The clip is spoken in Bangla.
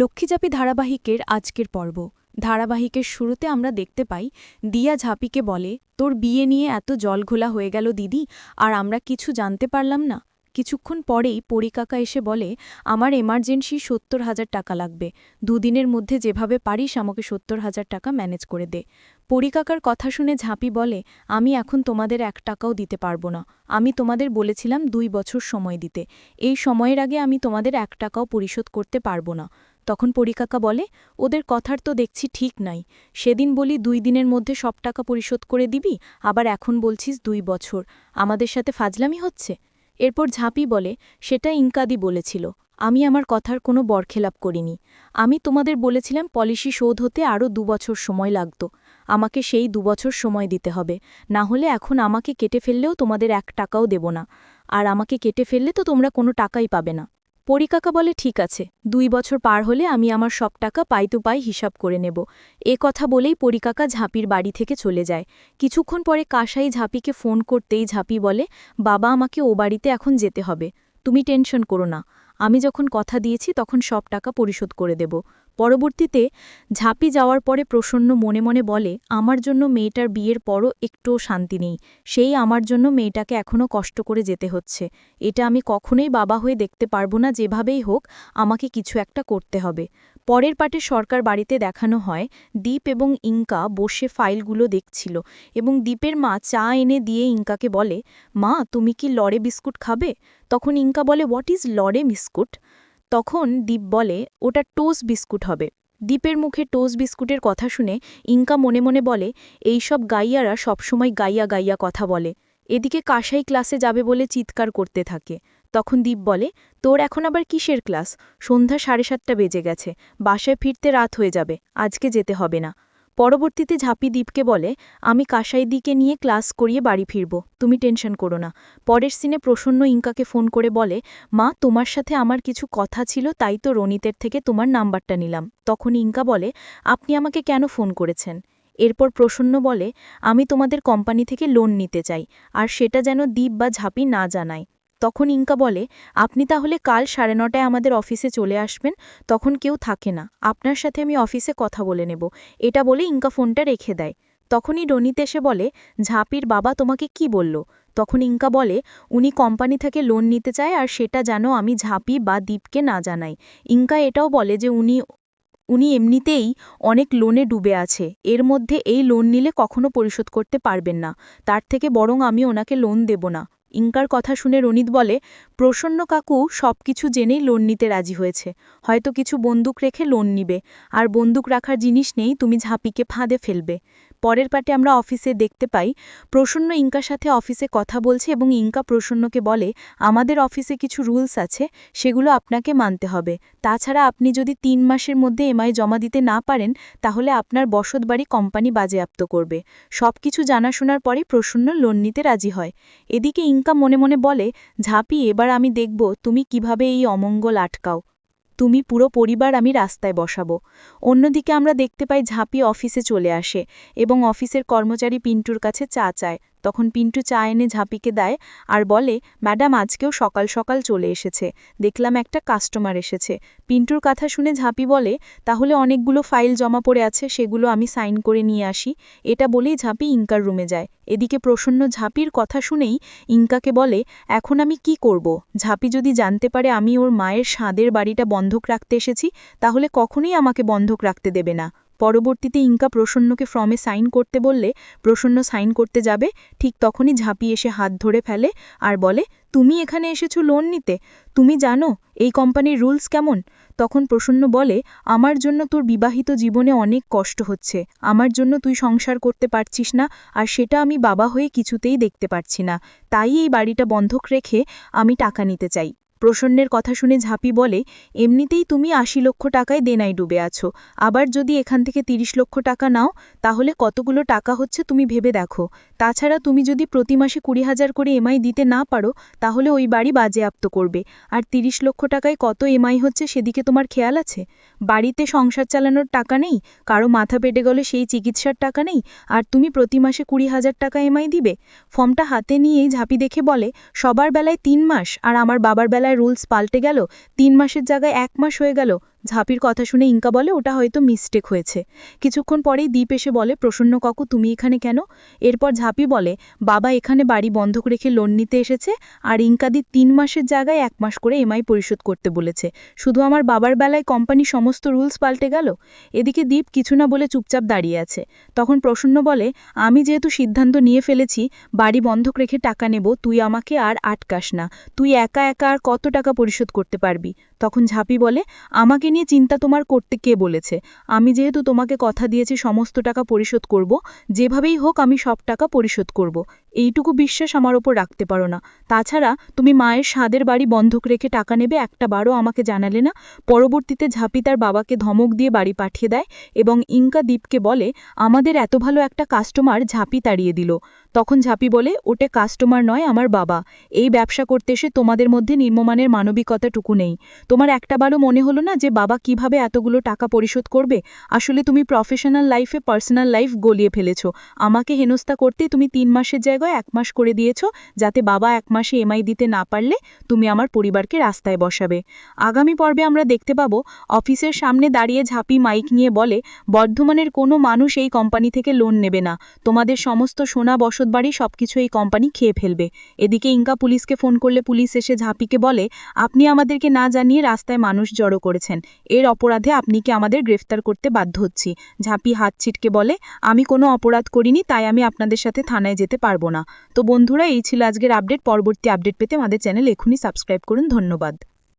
লক্ষ্মীচাপি ধারাবাহিকের আজকের পর্ব। ধারাবাহিকের শুরুতে আমরা দেখতে পাই, দিয়া ঝাঁপিকে বলে, তোর বিয়ে নিয়ে এত জলঘোলা হয়ে গেল দিদি, আর আমরা কিছু জানতে পারলাম না। কিছুক্ষণ পরেই পরিকাকা এসে বলে, আমার এমার্জেন্সি সত্তর হাজার টাকা লাগবে। দুদিনের মধ্যে যেভাবে পারিস আমাকে সত্তর হাজার টাকা ম্যানেজ করে দে। পরিকাকার কথা শুনে ঝাঁপি বলে, আমি এখন তোমাদের এক টাকাও দিতে পারব না। আমি তোমাদের বলেছিলাম দুই বছর সময় দিতে। এই সময়ের আগে আমি তোমাদের এক টাকাও পরিশোধ করতে পারব না। তখন পরিকাকা বলে, ওদের কথার তো দেখছি ঠিক নাই। সেদিন বলি দুই দিনের মধ্যে সব টাকা পরিশোধ করে দিবি, আবার এখন বলছিস দুই বছর। আমাদের সাথে ফাজলামি হচ্ছে? এরপর ঝাঁপি বলে, সেটা ইনকাদি বলেছিল। আমি আমার কথার কোনো বরখেলাপ করিনি। আমি তোমাদের বলেছিলাম পলিসি শোধ হতে আরও দুবছর সময় লাগত। আমাকে সেই দুবছর সময় দিতে হবে। না হলে এখন আমাকে কেটে ফেললেও তোমাদের এক টাকাও দেব না। আর আমাকে কেটে ফেললে তো তোমরা কোনো টাকাই পাবে না। পরিকাকা বলে, ঠিক আছে, দুই বছর পার হলে আমি আমার সব টাকা পাই তো পাই হিসাব করে নেব। এ কথা বলেই পরিকাকা ঝাঁপির বাড়ি থেকে চলে যায়। কিছুক্ষণ পরে কাসাই ঝাঁপিকে ফোন করতেই ঝাঁপি বলে, বাবা, আমাকে ও বাড়িতে এখন যেতে হবে। তুমি টেনশন করো না। আমি যখন কথা দিয়েছি তখন সব টাকা পরিশোধ করে দেব। পরবর্তীতে ঝাঁপি যাওয়ার পরে প্রসন্ন মনে মনে বলে, আমার জন্য মেয়েটার বিয়ের পরও একটুও শান্তি নেই। সেই আমার জন্য মেয়েটাকে এখনও কষ্ট করে যেতে হচ্ছে। এটা আমি কখনোই বাবা হয়ে দেখতে পারব না। যেভাবেই হোক, আমাকে কিছু একটা করতে হবে। পরের পাটে সরকার বাড়িতে দেখানো হয়, দীপ এবং ইঙ্কা বসে ফাইলগুলো দেখছিল এবং দীপের মা চা এনে দিয়ে ইঙ্কাকে বলে, মা, তুমি কি লড়ে বিস্কুট খাবে? তখন ইঙ্কা বলে হোয়াট ইজ লড়ে বিস্কুট? তখন দীপ বলে, ওটা টোস বিস্কুট হবে। দীপের মুখে টোস বিস্কুটের কথা শুনে ইঙ্কা মনে মনে বলে এইসব গাইয়ারা সবসময় গাইয়া গাইয়া কথা বলে। এদিকে কাসাই ক্লাসে যাবে বলে চিৎকার করতে থাকে। তখন দীপ বলে, তোর এখন আবার কিসের ক্লাস? সন্ধ্যা সাড়ে সাতটা বেজে গেছে। বাসায় ফিরতে রাত হয়ে যাবে। আজকে যেতে হবে না। পরবর্তীতে ঝাঁপি দীপকে বলে, আমি কাসাই দিকে নিয়ে ক্লাস করিয়ে বাড়ি ফিরব। তুমি টেনশন করো না। পরের সিনে প্রসন্ন ইঙ্কাকে ফোন করে বলে, মা, তোমার সাথে আমার কিছু কথা ছিল, তাই তো রনিতের থেকে তোমার নাম্বারটা নিলাম। তখন ইঙ্কা বলে, আপনি আমাকে কেন ফোন করেছেন? এরপর প্রসন্ন বলে, আমি তোমাদের কোম্পানি থেকে লোন নিতে চাই, আর সেটা যেন দ্বীপ বা ঝাঁপি না জানায়। তখন ইঙ্কা বলে, আপনি তাহলে কাল সাড়ে নটায় আমাদের অফিসে চলে আসবেন, তখন কেউ থাকে না। আপনার সাথে আমি অফিসে কথা বলে নেব। এটা বলে ইঙ্কা ফোনটা রেখে দেয়। তখনই রনিত এসে বলে, ঝাঁপির বাবা তোমাকে কি বলল? তখন ইঙ্কা বলে, উনি কোম্পানি থেকে লোন নিতে চায় আর সেটা যেন আমি ঝাঁপি বা দ্বীপকে না জানাই। ইঙ্কা এটাও বলে যে উনি উনি এমনিতেই অনেক লোনে ডুবে আছে। এর মধ্যে এই লোন নিলে কখনো পরিশোধ করতে পারবেন না। তার থেকে বরং আমি ওনাকে লোন দেব না। ইঙ্কার কথা শুনে রনিত বলে, প্রসন্ন কাকু সব কিছু জেনেই লোন নিতে রাজি হয়েছে। হয়তো কিছু বন্দুক রেখে লোন নিবে। আর বন্দুক রাখার জিনিস নেই, তুমি ঝাঁপিকে ফাঁদে ফেলবে। পরের পাটে আমরা অফিসে দেখতে পাই, প্রসন্ন ইঙ্কার সাথে অফিসে কথা বলছে এবং ইঙ্কা প্রসন্নকে বলে, আমাদের অফিসে কিছু রুলস আছে, সেগুলো আপনাকে মানতে হবে। তাছাড়া আপনি যদি তিন মাসের মধ্যে এমআই জমা দিতে না পারেন, তাহলে আপনার বসতবাড়ি কোম্পানি বাজেয়াপ্ত করবে। সব কিছু জানাশোনার পরে প্রসন্ন লোন নিতে রাজি হয়। এদিকে ইঙ্কা মনে মনে বলে, ঝাঁপি, এবার আমি দেখব তুমি কীভাবে এই অমঙ্গল আটকাও। তুমি পুরো পরিবার আমি রাস্তায় বসাবো। অন্যদিকে আমরা দেখতে পাই ঝাঁপি অফিসে চলে আসে এবং অফিসের কর্মচারী পিন্টুর কাছে চা চায়। তখন পিন্টু চা এনে ঝাঁপিকে দেয় আর বলে, ম্যাডাম, আজকেও সকাল সকাল চলে এসেছে। দেখলাম একটা কাস্টমার এসেছে। পিন্টুর কথা শুনে ঝাঁপি বলে, তাহলে অনেকগুলো ফাইল জমা পড়ে আছে, সেগুলো আমি সাইন করে নিয়ে আসি। এটা বলেই ঝাঁপি ইঙ্কার রুমে যায়। এদিকে প্রসন্ন ঝাঁপির কথা শুনেই ইঙ্কাকে বলে, এখন আমি কি করব? ঝাঁপি যদি জানতে পারে আমি ওর মায়ের স্বাদের বাড়িটা বন্ধক রাখতে এসেছি, তাহলে কখনোই আমাকে বন্ধক রাখতে দেবে না। পরবর্তীতে ইঙ্কা প্রসন্নকে ফর্মে সাইন করতে বললে প্রসন্ন সাইন করতে যাবে, ঠিক তখনই ঝাঁপি এসে হাত ধরে ফেলে আর বলে, তুমি এখানে এসেছ লোন নিতে? তুমি জানো এই কোম্পানির রুলস কেমন? তখন প্রসন্ন বলে, আমার জন্য তোর বিবাহিত জীবনে অনেক কষ্ট হচ্ছে। আমার জন্য তুই সংসার করতে পারছিস না আর সেটা আমি বাবা হয়ে কিছুতেই দেখতে পারছি না। তাই এই বাড়িটা বন্ধক রেখে আমি টাকা নিতে চাই। প্রসন্নের কথা শুনে ঝাঁপি বলে, এমনিতেই তুমি আশি লক্ষ টাকায় দেনায় ডুবে আছো। আবার যদি এখান থেকে ৩০ লক্ষ টাকা নাও, তাহলে কতগুলো টাকা হচ্ছে তুমি ভেবে দেখো। তাছাড়া তুমি যদি প্রতি মাসে কুড়ি হাজার করে এমআই দিতে না পারো, তাহলে ওই বাড়ি বাজেয়াপ্ত করবে। আর ৩০ লক্ষ টাকায় কত এমআই হচ্ছে সেদিকে তোমার খেয়াল আছে? বাড়িতে সংসার চালানোর টাকা নেই, কারও মাথা পেটে গেলে সেই চিকিৎসার টাকা নেই, আর তুমি প্রতি মাসে কুড়ি হাজার টাকা এমআই দিবে? ফর্মটা হাতে নিয়েই ঝাঁপি দেখে বলে, সবার বেলায় তিন মাস, আর আমার বাবার বেলায় রুলস পাল্টে গেল তিন মাসের জায়গায় এক মাস হয়ে গেল ঝাঁপির কথা শুনে ইঙ্কা বলে, ওটা হয়তো মিস্টেক হয়েছে। কিছুক্ষণ পরেই দ্বীপ এসে বলে, প্রসন্ন কাকু, তুমি এখানে কেন? এরপর ঝাঁপি বলে, বাবা এখানে বাড়ি বন্ধক রেখে লোন নিতে এসেছে আর ইঙ্কাদি তিন মাসের জায়গায় এক মাস করে এমআই পরিশোধ করতে বলেছে। শুধু আমার বাবার বেলায় কোম্পানি সমস্ত রুলস পাল্টে গেল? এদিকে দ্বীপ কিছু না বলে চুপচাপ দাঁড়িয়ে আছে। তখন প্রসন্ন বলে, আমি যেহেতু সিদ্ধান্ত নিয়ে ফেলেছি, বাড়ি বন্ধক রেখে টাকা নেব, তুই আমাকে আর আটকাস না। তুই একা একা আর কত টাকা পরিশোধ করতে পারবি? তখন ঝাঁপি বলে, আমাকে নিয়ে চিন্তা তোমার করতে কে বলেছে? আমি যেহেতু তোমাকে কথা দিয়েছি, সমস্ত টাকা পরিশোধ করব। যেভাবেই হোক, আমি সব টাকা পরিশোধ করব। এইটুকু বিশ্বাস আমার ওপর রাখতে পারো না। তাছাড়া, তুমি মায়ের স্বাদের বাড়ি বন্ধক রেখে টাকা নেবে, একটা বারও আমাকে জানালে না। পরবর্তীতে ঝাঁপি তার বাবাকে ধমক দিয়ে বাড়ি পাঠিয়ে দেয় এবং ইঙ্কা দ্বীপকে বলে, আমাদের এত ভালো একটা কাস্টমার ঝাঁপি তাড়িয়ে দিল। তখন ঝাঁপি বলে, ওটে কাস্টমার নয় আমার বাবা। এই ব্যবসা করতে এসে তোমাদের মধ্যে নির্মমানের মানবিকতাটুকু নেই। তোমার একটা একটাবারও মনে হলো না যে বাবা কীভাবে এতগুলো টাকা পরিশোধ করবে? আসলে তুমি প্রফেশনাল লাইফে পার্সোনাল লাইফ গলিয়ে ফেলেছ। আমাকে হেনস্থা করতে তুমি তিন মাসের জায়গায় এক মাস করে দিয়েছ, যাতে বাবা এক মাসে এমআই দিতে না পারলে তুমি আমার পরিবারকে রাস্তায় বসাবে। আগামী পর্বে আমরা দেখতে পাবো, অফিসের সামনে দাঁড়িয়ে ঝাঁপি মাইক নিয়ে বলে, বর্ধমানের কোনো মানুষ এই কোম্পানি থেকে লোন নেবে না। তোমাদের সমস্ত সোনা বসতবাড়ি সবকিছু এই কোম্পানি খেয়ে ফেলবে। এদিকে ইঙ্কা পুলিশকে ফোন করলে পুলিশ এসে ঝাঁপিকে বলে, আপনি আমাদেরকে না জানিয়ে রাস্তায় মানুষ জড়ো করেছেন। এর অপরাধে আপনি কি আমাদের গ্রেফতার করতে বাধ্য হচ্ছি? ঝাঁপি হাত ছিটকে বলে, আমি কোনো অপরাধ করিনি, তাই আমি আপনাদের সাথে থানায় যেতে পারব না। তো বন্ধুরা, এই ছিল আজকের আপডেট পরবর্তী আপডেট পেতে আমাদের চ্যানেল এখনই সাবস্ক্রাইব করুন। ধন্যবাদ।